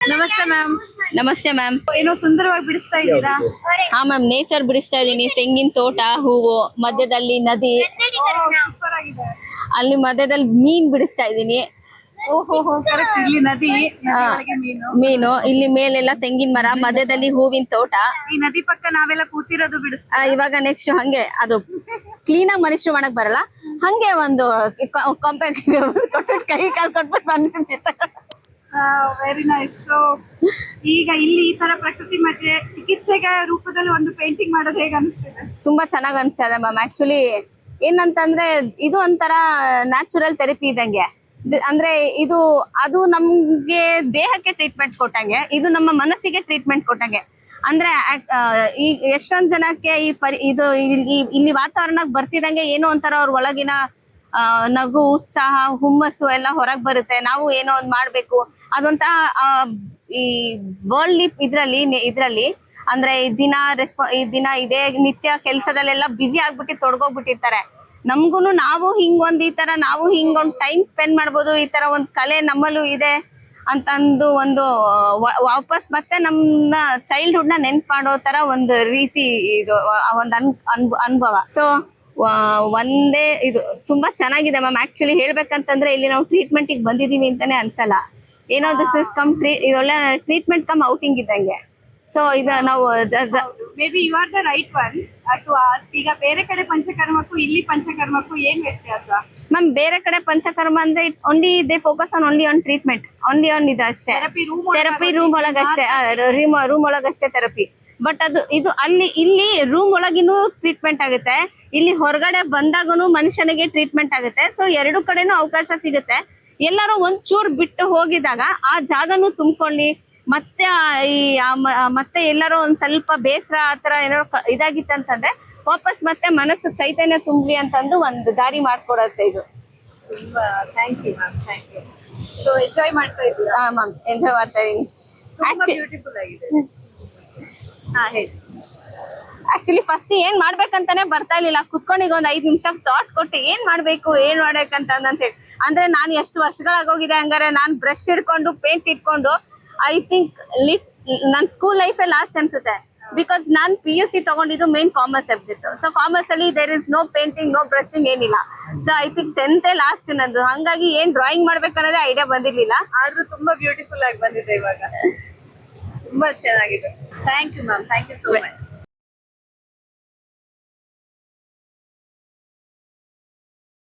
ನಮಸ್ತೆ ಮ್ಯಾಮ್ ನಮಸ್ತೆ ಮ್ಯಾಮ್ ಏನೋ ಸುಂದರವಾಗಿ ಬಿಡಿಸ್ತಾ ಇದ್ದೀರಾ ಹಾ ಮ್ಯಾಮ್ ನೇಚರ್ ಬಿಡಿಸ್ತಾ ಇದ್ದೀನಿ ತೆಂಗಿನ ತೋಟ ಹೂವು ಮಧ್ಯದಲ್ಲಿ ನದಿ ಸೂಪರ್ ಆಗಿದೆ ಅಲ್ಲಿ ಮಧ್ಯದಲ್ಲಿ ಮೀನ್ ಬಿಡಿಸ್ತಾ ಇದ್ದೀನಿ ಇಲ್ಲಿ ನದಿ ಮೀನು ಇಲ್ಲಿ ಮೇಲೆಲ್ಲ ತೆಂಗಿನ ಮರ ಮಧ್ಯದಲ್ಲಿ ಹೂವಿನ ತೋಟ ಈ ನದಿ ಪಕ್ಕ ನಾವೆಲ್ಲ ಕೂತಿರೋದು ಬಿಡಿಸ್ತಾ ಇವಾಗ ನೆಕ್ಸ್ಟ್ ಹಂಗೆ ಅದು ಕ್ಲೀನ್ ಆಗಿ ಮನುಷ್ಯ ಮಾಡಕ್ ಬರಲ್ಲ ಹಂಗೆ ಒಂದು ಕ- ಕೊಂಪೆ ಕೊಟ್ಬಿಟ್ಟು ಕೈ ಕಾಲು ಕೊಟ್ಬಿಟ್ಟು ಬಂದ್ಬಿಟ್ಟಿರ್ತಾರೆ ವೆರಿ ನೈಸ್ ಸೊ ಈಗ ಇಲ್ಲಿ ಈ ತರ ಪ್ರಕೃತಿ ಮಧ್ಯೆ ಚಿಕಿತ್ಸೆಗ ರೂಪದಲ್ಲಿ ಒಂದು ಪೇಂಟಿಂಗ್ ಮಾಡೋದು ಹೇಗೆ ಅನಿಸ್ತಿದೆ? ತುಂಬಾ ಚೆನ್ನಾಗ್ ಅನ್ಸ್ತದೆ ಮ್ಯಾಮ್ ಆಕ್ಚುಲಿ ಏನಂತಂದ್ರೆ ಇದು ಒಂಥರ ನ್ಯಾಚುರಲ್ ಥೆರಪಿ ಇದಂಗೆ ಅಂದ್ರೆ ಇದು, ಅದು ನಮ್ಗೆ ದೇಹಕ್ಕೆ ಟ್ರೀಟ್ಮೆಂಟ್ ಕೊಟ್ಟಂಗೆ, ಇದು ನಮ್ಮ ಮನಸ್ಸಿಗೆ ಟ್ರೀಟ್ಮೆಂಟ್ ಕೊಟ್ಟಂಗೆ. ಅಂದ್ರೆ ಈ ಎಷ್ಟೊಂದ್ ಜನಕ್ಕೆ ಈ ಪರಿ, ಇದು ಇಲ್ಲಿ ವಾತಾವರಣಕ್ಕೆ ಬರ್ತಿದಂಗೆ ಏನೋ ಒಂಥರ ಅವ್ರ ಒಳಗಿನ ನಗು, ಉತ್ಸಾಹ, ಹುಮ್ಮಸ್ಸು ಎಲ್ಲ ಹೊರಗ್ ಬರುತ್ತೆ. ನಾವು ಏನೋ ಒಂದ್ ಮಾಡ್ಬೇಕು. ಅದೊಂತ ಈ ವರ್ಲ್ಡ್ ಇದ್ರಲ್ಲಿ, ನೆ- ಇದ್ರಲ್ಲಿ, ಅಂದ್ರೆ ಈ ದಿನ ರೆಸ್ಪಾ ಈ ದಿನ ಇದೇ ನಿತ್ಯ ಕೆಲ್ಸದಲ್ಲೆಲ್ಲ ಬ್ಯುಸಿ ಆಗ್ಬಿಟ್ಟು ತೊಡ್ಗೋಗ್ಬಿಟ್ಟಿರ್ತಾರೆ. ನಮ್ಗುನು ನಾವು ಹಿಂಗೊಂದ್ ಈ ತರ, ನಾವು ಹಿಂಗೊಂದ್ ಟೈಮ್ ಸ್ಪೆಂಡ್ ಮಾಡ್ಬೋದು, ಈ ತರ ಒಂದ್ ಕಲೆ ನಮ್ಮಲ್ಲೂ ಇದೆ ಅಂತಂದು ಒಂದು ವಾಪಸ್ ಮತ್ತೆ ನಮ್ಮ ಚೈಲ್ಡ್ಹುಡ್ನ ನೆನ್ಪ್ ಮಾಡೋ ತರ ಒಂದು ರೀತಿ ಇದು ಒಂದು ಒಂದ್ ಅನ್ ಅನ್- ಅನುಭವ. ಸೊ ಒಂದೇ ಇದು ತುಂಬಾ ಚೆನ್ನಾಗಿದೆ ಮ್ಯಾಮ್. ಆಕ್ಚುಲಿ ಹೇಳ್ಬೇಕಂತಂದ್ರೆ ಇಲ್ಲಿ ನಾವು ಟ್ರೀಟ್ಮೆಂಟ್ಗೆ ಬಂದಿದೀವಿ ಅಂತಾನೆ ಅನ್ಸಲ್ಲ. ಏನೋ ದಿಸ್ ಇಸ್ ಕಮ್ ಟ್ರೀ ಇದೊಳ್ಳೆ ಟ್ರೀಟ್ಮೆಂಟ್ ಕಮ್ ಔಟಿಂಗ್ ಇದ್ದಂಗೆ. ಸೊ ಇದು ನಾವು the- the- may be you are the right one to ask ಈಗ ಬೇರೆ ಕಡೆ ಪಂಚಕರ್ಮಕ್ಕೂ ಇಲ್ಲಿ ಪಂಚಕರ್ಮಕ್ಕೂ ಏನ್ ವ್ಯತ್ಯಾಸ? ಮ್ಯಾಮ್ ಬೇರೆ ಕಡೆ ಪಂಚಕರ್ಮ ಅಂದ್ರೆ only they focus on only on treatment only on ಇದು ಅಷ್ಟೇ. ಥೆರಪಿ ರೂಮ್ ಥೆರಪಿ ರೂಮ್ ಒಳಗಷ್ಟೇ. ರೂಮ್ ರೂಮ್ ಒಳಗಷ್ಟೇ ಥೆರಪಿ ಬಟ್ ಅದು ಇದು ಅಲ್ಲಿ ಇಲ್ಲಿ ರೂಮ್ ಒಳಗಿನೂ ಟ್ರೀಟ್ಮೆಂಟ್ ಆಗುತ್ತೆ. ಇಲ್ಲಿ ಹೊರಗಡೆ ಬಂದಾಗನು ಮನುಷ್ಯನಿಗೆ ಟ್ರೀಟ್ಮೆಂಟ್ ಆಗುತ್ತೆ. ಸೊ ಎರಡು ಕಡೆನೂ ಅವಕಾಶ ಸಿಗುತ್ತೆ. ಎಲ್ಲರೂ ಒಂದ್ ಚೂರ್ ಬಿಟ್ಟು ಹೋಗಿದಾಗ ಆ ಜಾಗನೂ ತುಂಬ್ಕೊಳ್ಳಿ. ಮತ್ತೆ ಈ ಮತ್ತೆ ಎಲ್ಲರೂ ಒಂದ್ ಸ್ವಲ್ಪ ಬೇಸರ ಆತರ ಥರ ಕ- ಇದಾಗಿತ್ತಂತಂದ್ರೆ ವಾಪಸ್ ಮತ್ತೆ ಮನಸ್ಸು ಚೈತನ್ಯ ತುಂಬಲಿ ಅಂತಂದು ಒಂದು ದಾರಿ ಮಾಡ್ಕೊಡತ್ತೆ ಇದು. ತುಂಬಾ thank you ma'am thank you so enjoy ಮಾಡ್ತಾ ಇದ್ದೀರಾ? ಹಾ ಮ್ಯಾಮ್ ಎಂಜಾಯ್ ಮಾಡ್ತಾ ಇದೀನಿ ಬ್ಯೂಟಿಫುಲ್ ಆಗಿದೆ. ಹಾ ಹೇಳಿ. ಆಕ್ಚುಲಿ ಫಸ್ಟ್ ಏನ್ ಮಾಡ್ಬೇಕಂತಾನೆ ಬರ್ತಾ ಇರ್ಲಿಲ್ಲ. ಕುತ್ಕೊಂಡು ಒಂದ್ ಐದ್ ನಿಮಿಷ ಥಾಟ್ ಕೊಟ್ಟು ಏನ್ ಮಾಡ್ಬೇಕು, ಏನ್ ಮಾಡ್ಬೇಕಂತ ಹೇಳಿ. ಅಂದ್ರೆ ನಾನು ಎಷ್ಟು ವರ್ಷಗಳಾಗೋಗಿದೆ ಹಂಗಾರೆ, ನಾನ್ ಬ್ರಷ್ ಹಿಡ್ಕೊಂಡು ಪೇಂಟ್ ಇಟ್ಕೊಂಡು ಐ ಥಿಂಕ್ ಲಿಟ್ ನನ್ ಸ್ಕೂಲ್ ಲೈಫ್ ಲಾಸ್ಟ್ ಅನ್ಸುತ್ತೆ. ಬಿಕಾಸ್ ನಾನ್ ಪಿ ಯು ಸಿ ತಗೊಂಡಿದ್ದು main commerce subject so commerce ಅಲ್ಲಿ there is no painting no brushing ಏನಿಲ್ಲ. So I think tenth last ನಂದು ಹಂಗಾಗಿ ಏನ್ ಡ್ರಾಯಿಂಗ್ ಮಾಡ್ಬೇಕನ್ನೋದೇ ಐಡಿಯಾ ಬಂದಿರ್ಲಿಲ್ಲ. ಆದ್ರೂ ತುಂಬಾ ಬ್ಯೂಟಿಫುಲ್ ಆಗಿ ಬಂದಿದೆ ಇವಾಗ. ತುಂಬಾ ಚೆನ್ನಾಗಿದೆ. Thank you ma'am thank you so much